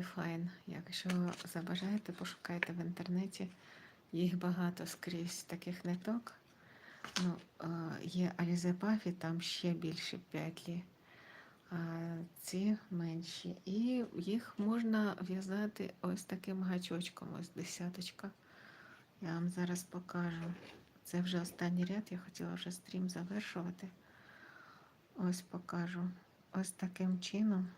Файн. Якщо забажаєте, пошукайте в інтернеті. Їх багато скрізь таких ниток. Ну, е, є Puffy, там ще більше петлі, а ці менші. І їх можна в'язати ось таким гачочком, ось десяточка. Я вам зараз покажу. Це вже останній ряд, я хотіла вже стрім завершувати. Ось покажу. Ось таким чином.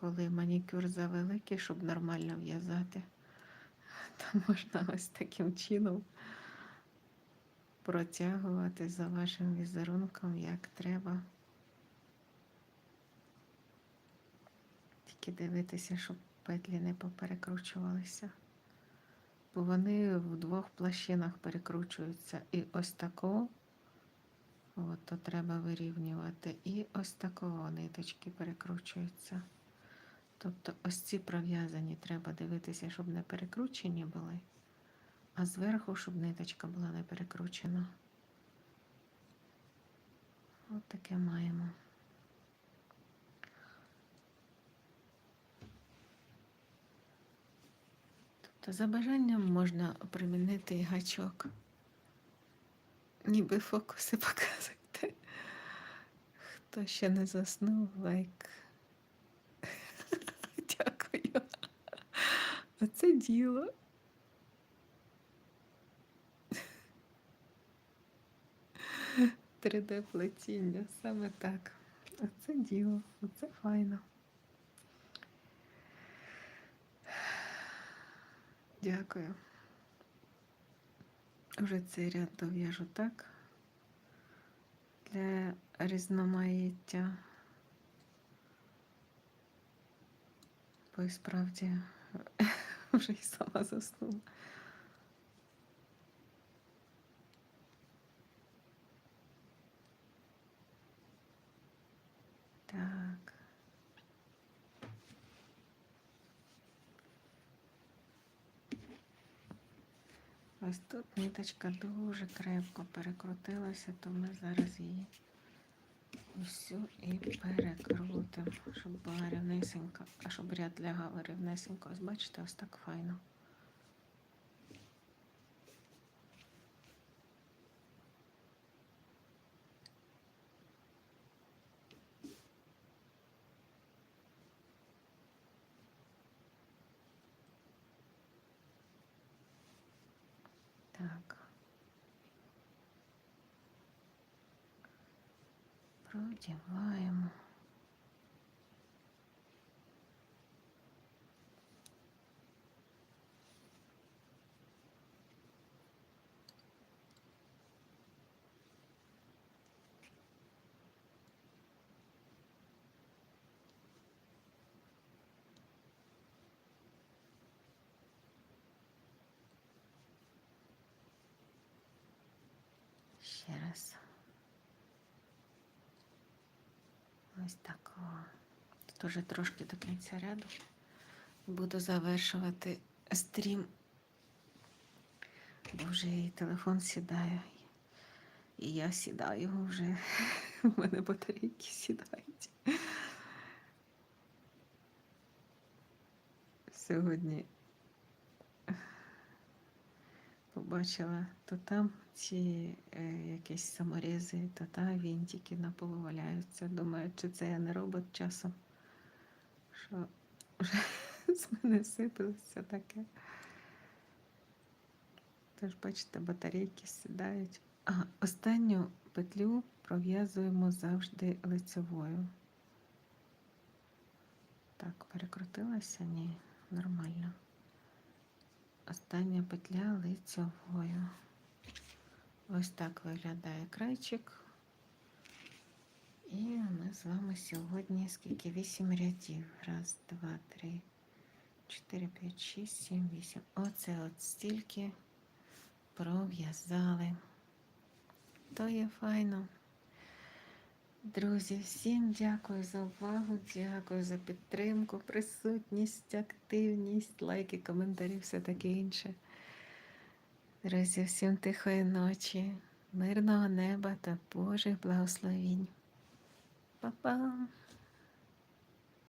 Коли манікюр завеликий, щоб нормально в'язати, то можна ось таким чином протягувати за вашим візерунком, як треба. Тільки дивитися, щоб петлі не поперекручувалися. Бо вони в двох площинах перекручуються. І ось такого, от, то треба вирівнювати, і ось такого ниточки перекручуються. Тобто ось ці пров'язані треба дивитися, щоб не перекручені були, а зверху, щоб ниточка була не перекручена. От таке маємо. Тобто за бажанням можна примінити і гачок. Ніби фокуси показуєте. Хто ще не заснув, лайк. Дякую. Оце діло. D плетіння, саме так. Оце діло, оце файно. Дякую. Вже цей ряд дов'яжу так для різноманіття. Бо і справді вже й сама заснула. Так. Ось тут ниточка дуже крепко перекрутилася, то ми зараз її всю і перекрутимо, щоб була рівнесенька, а щоб ряд лягав рівнесенько. Ось бачите, ось так файно. Так. Продіваємо. Ще раз. Ось так. Тут уже трошки до кінця ряду. Буду завершувати стрім. Бо вже і телефон сідає. І я сідаю вже. У мене батарейки сідають. Сьогодні побачила то там ці е, якісь саморези, то там вінтики на полу валяються. Думаю, чи це я не робот часом, що вже з мене сипалося таке. Тож, бачите, батарейки сідають. А останню петлю пров'язуємо завжди лицевою. Так, перекрутилася? Ні, нормально. Остання петля лицьовою. Ось так виглядає крайчик. І ми з вами сьогодні скільки? Вісім рядів. Раз, два, три, чотири, п'ять, шість, сім, вісім. Оце от стільки пров'язали. То є файно. Друзі, всім дякую за увагу, дякую за підтримку, присутність, активність, лайки, коментарі, все таке інше. Друзі, всім тихої ночі, мирного неба та Божих благословінь. Па-па!